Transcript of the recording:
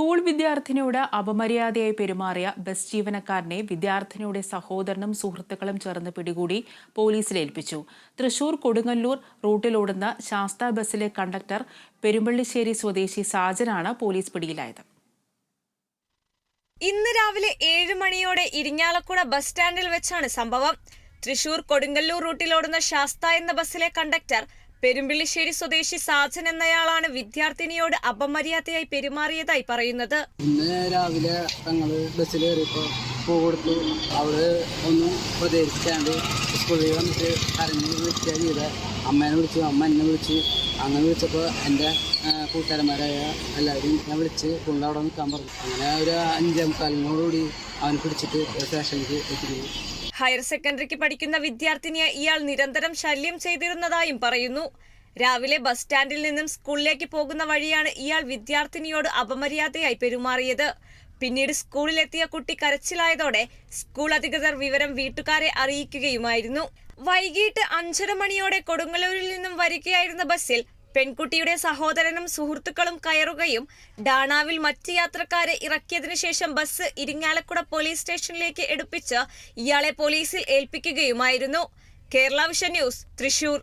School വിദ്യാർത്ഥിനിയോട് അപമര്യാദയായി പെരുമാറിയ bus ജീവനക്കാരനെ വിദ്യാർത്ഥിനിയുടെ സഹോദരനും സുഹൃത്തുക്കളും ചേർന്ന് പിടികൂടി പോലീസിലേൽപ്പിച്ചു തൃശൂർ കൊടുങ്ങല്ലൂർ റൂട്ടിലോടുന്ന ശാസ്ത ബസ്സിലെ കണ്ടക്ടർ പെരുമ്പള്ളിശ്ശേരി സ്വദേശി സാജനാണ് പോലീസ് പിടിയിലായത്. ഇന്ന് രാവിലെ ഏഴ് മണിയോടെ ഇരിഞ്ഞാലക്കുട ബസ് സ്റ്റാൻഡിൽ വെച്ചാണ് സംഭവം. തൃശൂർ കൊടുങ്ങല്ലൂർ റൂട്ടിലോടുന്ന ശാസ്ത എന്ന ബസ്സിലെ കണ്ടക്ടർ പെരുമ്പിള്ളിശ്ശേരി സ്വദേശി സാജൻ എന്നയാളാണ് വിദ്യാർത്ഥിനിയോട് അപമര്യാദയായി പെരുമാറിയതായി പറയുന്നത്. ഇന്ന് രാവിലെ തങ്ങൾ ബസ്സിൽ കയറിയപ്പോൾ പൂ കൊടുത്തു. അവൾ ഒന്നും പ്രതികരിക്കാണ്ട് സ്കൂളിൽ വന്നിട്ട് കരഞ്ഞ് വിളിക്കുക ചെയ്ത. അമ്മേനെ വിളിച്ചു അമ്മ എന്നെ വിളിച്ചു. അങ്ങനെ വിളിച്ചപ്പോൾ എന്റെ കൂട്ടുകാരന്മാരായ എല്ലാവരും ഞാൻ വിളിച്ച് കൊണ്ട് അവിടെ നിൽക്കാൻ പറഞ്ഞു. അങ്ങനെ ഒരു അഞ്ചേ മുക്കാലിനോടുകൂടി അവനെ പിടിച്ചിട്ട് സ്റ്റേഷനിലേക്ക് എത്തിക്കുന്നു. ഹയർ സെക്കൻഡറിക്ക് പഠിക്കുന്ന വിദ്യാർത്ഥിനിയെ ഇയാൾ നിരന്തരം ശല്യം ചെയ്തിരുന്നതായും പറയുന്നു. രാവിലെ ബസ് സ്റ്റാൻഡിൽ നിന്നും സ്കൂളിലേക്ക് പോകുന്ന വഴിയാണ് ഇയാൾ വിദ്യാർത്ഥിനിയോട് അപമര്യാദയായി പെരുമാറിയത്. പിന്നീട് സ്കൂളിലെത്തിയ കുട്ടി കരച്ചിലായതോടെ സ്കൂൾ അധികൃതർ വിവരം വീട്ടുകാരെ അറിയിക്കുകയുമായിരുന്നു. വൈകിട്ട് അഞ്ചര മണിയോടെ കൊടുങ്ങല്ലൂരിൽ നിന്നും വരികയായിരുന്ന ബസ്സിൽ പെൺകുട്ടിയുടെ സഹോദരനും സുഹൃത്തുക്കളും കയറുകയും ഡാണാവിൽ മറ്റ് യാത്രക്കാരെ ഇറക്കിയതിനു ശേഷം ബസ് ഇരിങ്ങാലക്കുട പോലീസ് സ്റ്റേഷനിലേക്ക് എടുപ്പിച്ച് ഇയാളെ പോലീസിൽ ഏൽപ്പിക്കുകയുമായിരുന്നു. Kerala Vision News Thrissur.